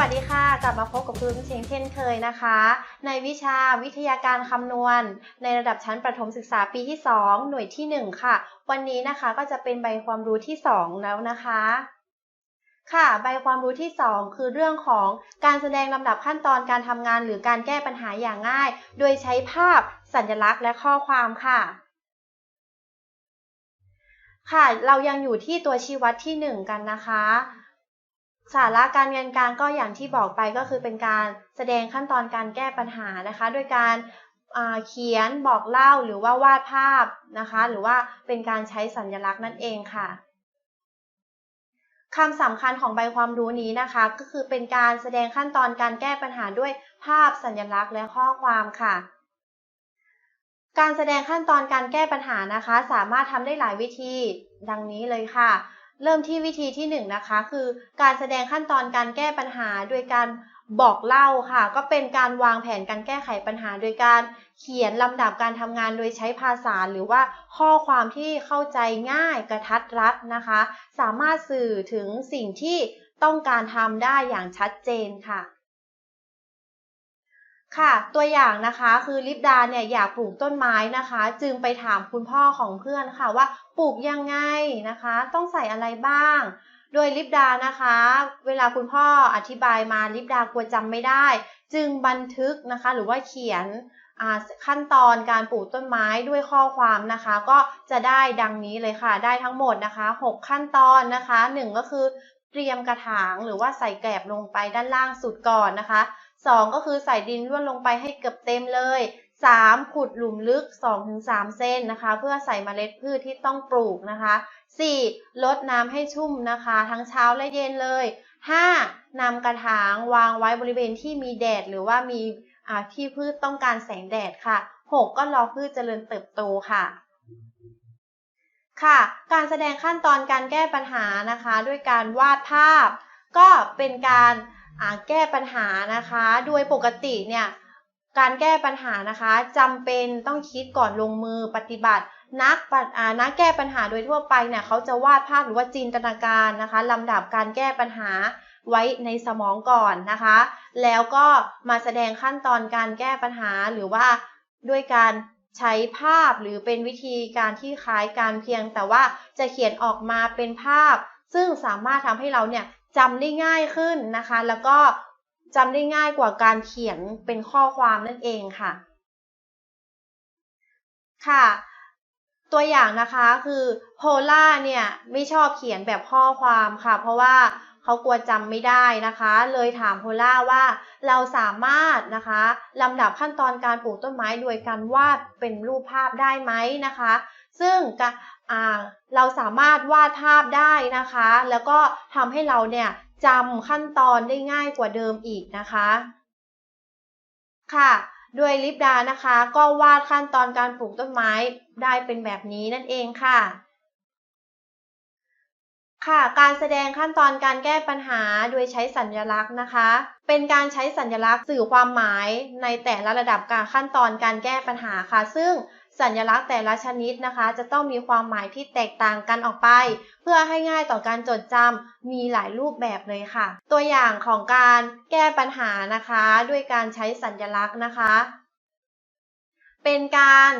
วัสดีค่ะ กลับมาพบกับครูเชงเช่นเคยนะคะ ในวิชาวิทยาการคำนวณ ในระดับชั้นประถมศึกษาปีที่ 2 หน่วยที่ 1 ค่ะ วันนี้นะคะก็จะเป็นใบความรู้ที่ 2 แล้วนะคะ ค่ะใบความรู้ที่ 2 คือเรื่องของการแสดงลำดับขั้นตอนการทำงานหรือการแก้ปัญหาอย่างง่าย โดยใช้ภาพสัญลักษณ์และข้อความค่ะค่ะ เรายังอยู่ที่ตัวชี้วัดที่ 1 กันนะคะ สาระการเงินการก็อย่างที่บอกไปก็คือเป็นการแสดงขั้นตอนการแก้ปัญหานะคะ โดยการเขียนบอกเล่าหรือว่าวาดภาพนะคะ หรือว่าเป็นการใช้สัญลักษณ์นั่นเองค่ะคำสำคัญของใบความรู้นี้นะคะ ก็คือเป็นการแสดงขั้นตอนการแก้ปัญหาด้วยภาพสัญลักษณ์และข้อความค่ะ การแสดงขั้นตอนการแก้ปัญหานะคะ สามารถทำได้หลายวิธี ดังนี้เลยค่ะ เริ่มที่วิธีที่1นนะคะคือการแสดงขั้นตอนการแก้ปัญหาโดยการบอกเล่าค่ะ ก็เป็นการวางแผนการแก้ไขปัญหา โดยการเขียนลำดับการทำงานโดยใช้ภาษาหรือว่าข้อความที่เข้าใจง่ายกระทัดรัดนะคะ สามารถสื่อถึงสิ่งที่ต้องการทำได้อย่างชัดเจนค่ะ ค่ะ ตัวอย่างนะคะคือลิปดาเนี่ยอยากปลูกต้นไม้นะคะ จึงไปถามคุณพ่อของเพื่อนค่ะว่าปลูกยังไงนะคะ ต้องใส่อะไรบ้าง โดยลิปดานะคะ เวลาคุณพ่ออธิบายมาลิปดากลัวจำไม่ได้ จึงบันทึกนะคะหรือว่าเขียนขั้นตอนการปลูกต้นไม้ด้วยข้อความนะคะ ก็จะได้ดังนี้เลยค่ะ ได้ทั้งหมดนะคะ 6 ขั้นตอนนะคะ 1 ก็คือเตรียมกระถางหรือว่าใส่แกลบลงไปด้านล่างสุดก่อนนะคะ 2 ก็คือใส่ดินร่วนลงไปให้เกือบเต็มเลย 3. ขุดหลุมลึก 2-3เซนนะคะ เพื่อใส่เมล็ดพืชที่ต้องปลูกนะคะ 4. ลดน้ำให้ชุ่มนะคะ ทั้งเช้าและเย็นเลย 5. นำกระถางวางไว้บริเวณที่มีแดดหรือว่ามีที่พืชต้องการแสงแดดค่ะ 6. ก็รอพืชเจริญเติบโตค่ะค่ะ การแสดงขั้นตอนการแก้ปัญหานะคะ ด้วยการวาดภาพ ก็เป็นการ แก้ปัญหานะคะ โดยปกติเนี่ยการแก้ปัญหานะคะจำเป็นต้องคิดก่อนลงมือปฏิบัติ นักนักแก้ปัญหาโดยทั่วไปเนี่ยเขาจะวาดภาพหรือว่าจินตนาการนะคะลำดับการแก้ปัญหาไว้ในสมองก่อนนะคะ แล้วก็มาแสดงขั้นตอนการแก้ปัญหาหรือว่าด้วยการใช้ภาพหรือเป็นวิธีการที่คล้ายการเพียง แต่ว่าจะเขียนออกมาเป็นภาพ ซึ่งสามารถทำให้เราเนี่ยจำได้ง่ายขึ้นนะคะ แล้วก็จำได้ง่ายกว่าการเขียนเป็นข้อความนั่นเองค่ะ ค่ะ ตัวอย่างนะคะคือโพล่าเนี่ยไม่ชอบเขียนแบบข้อความค่ะ เพราะว่าเขากลัวจำไม่ได้นะคะ เลยถามโพล่าว่าเราสามารถนะคะลำดับขั้นตอนการปลูกต้นไม้โดยการวาดเป็นรูปภาพได้ไหมนะคะ ซึ่ง เราสามารถวาดภาพได้นะคะ แล้วก็ทำให้เราเนี่ยจำขั้นตอนได้ง่ายกว่าเดิมอีกนะคะ ค่ะโดยลิปดานะคะ ก็วาดขั้นตอนการปลูกต้นไม้ได้เป็นแบบนี้นั่นเองค่ะ ค่ะ การแสดงขั้นตอนการแก้ปัญหาโดยใช้สัญลักษณ์นะคะ เป็นการใช้สัญลักษณ์สื่อความหมายในแต่ละระดับการขั้นตอนการแก้ปัญหาค่ะ ซึ่ง สัญลักษณ์แต่ละชนิดนะคะ จะต้องมีความหมายที่แตกต่างกันออกไป เพื่อให้ง่ายต่อการจดจำมีหลายรูปแบบเลยค่ะ ตัวอย่างของการแก้ปัญหานะคะ ด้วยการใช้สัญลักษณ์นะคะ เป็นการ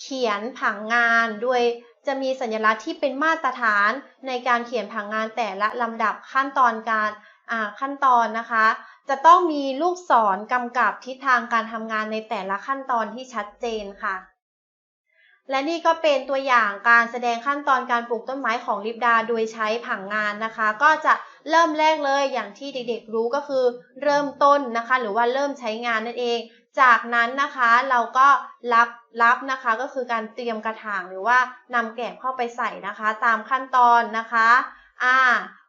เขียนผังงานโดยจะมีสัญลักษณ์ที่เป็นมาตรฐานในการเขียนผังงานแต่ละลำดับขั้นตอนการขั้นตอนนะคะ จะต้องมีลูกศรกำกับทิศทางการทำงานในแต่ละขั้นตอนที่ชัดเจนค่ะ และนี่ก็เป็นตัวอย่างการแสดงขั้นตอนการปลูกต้นไม้ของลิปดาโดยใช้ผังงานนะคะ ก็จะเริ่มแรกเลยอย่างที่เด็กๆรู้ก็คือ เริ่มต้นนะคะ หรือว่าเริ่มใช้งานนั่นเอง จากนั้นนะคะเราก็รับรับนะคะก็คือการเตรียมกระถางหรือว่านำแกะเข้าไปใส่นะคะ ตามขั้นตอนนะคะอ่า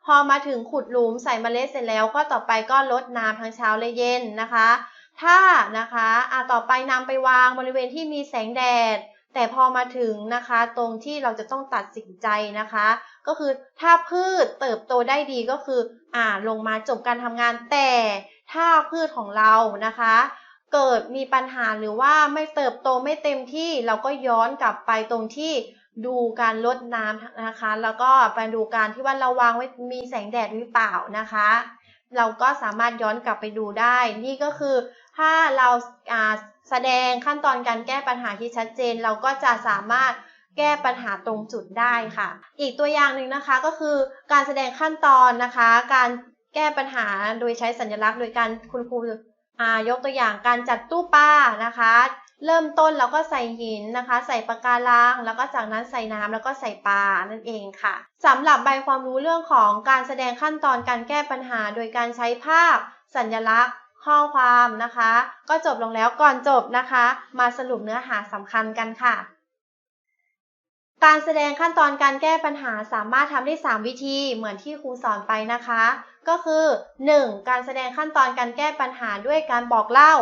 พอมาถึงขุดหลุมใส่เมล็ดเสร็จแล้วก็ต่อไปก็ลดน้ำทั้งเช้าและเย็นนะคะ ถ้านะคะอ่าต่อไปนำไปวางบริเวณที่มีแสงแดด แต่พอมาถึงนะคะตรงที่เราจะต้องตัดสินใจนะคะ ก็คือถ้าพืชเติบโตได้ดีก็คืออ่าลงมาจบการทำงานแต่ถ้าพืชของเรานะคะ เกิดมีปัญหาหรือว่าไม่เติบโตไม่เต็มที่เราก็ย้อนกลับไปตรงที่ ดูการลดน้ำนะคะ แล้วก็ไปดูการที่ว่าเราวางไว้มีแสงแดดหรือเปล่านะคะ เราก็สามารถย้อนกลับไปดูได้ นี่ก็คือถ้าเราแสดงขั้นตอนการแก้ปัญหาที่ชัดเจน เราก็จะสามารถแก้ปัญหาตรงจุดได้ค่ะ อีกตัวอย่างหนึ่งนะคะก็คือการแสดงขั้นตอนนะคะ การแก้ปัญหาโดยใช้สัญลักษณ์ โดยการคุณครูยกตัวอย่างการจัดตู้ปลานะคะ เริ่มต้นเราก็ใส่หินนะคะ ใส่ปะการังแล้วก็จากนั้นใส่น้ำแล้วก็ใส่ปลานั่นเองค่ะสำหรับใบความรู้เรื่องของการแสดงขั้นตอนการแก้ปัญหา โดยการใช้ภาพ สัญลักษณ์ข้อความนะคะ ก็จบลงแล้วก่อนจบนะคะ มาสรุปเนื้อหาสำคัญกันค่ะ การแสดงขั้นตอนการแก้ปัญหาสามารถทำได้ 3 วิธีเหมือนที่ครูสอนไปนะคะ ก็คือ 1. การแสดงขั้นตอนการแก้ปัญหาด้วยการบอกเล่า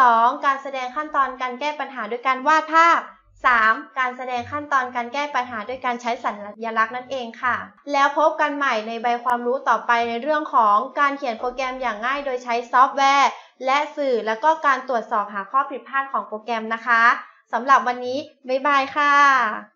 2. การแสดงขั้นตอนการแก้ปัญหาด้วยการวาดภาพ 3. การแสดงขั้นตอนการแก้ปัญหาด้วยการใช้สัญลักษณ์นั่นเองค่ะ แล้วพบกันใหม่ในใบความรู้ต่อไปในเรื่องของการเขียนโปรแกรมอย่างง่ายโดยใช้ซอฟต์แวร์ และสื่อแล้วก็การตรวจสอบหาข้อผิดพลาดของโปรแกรมนะคะสำหรับวันนี้ บ๊ายบายค่ะ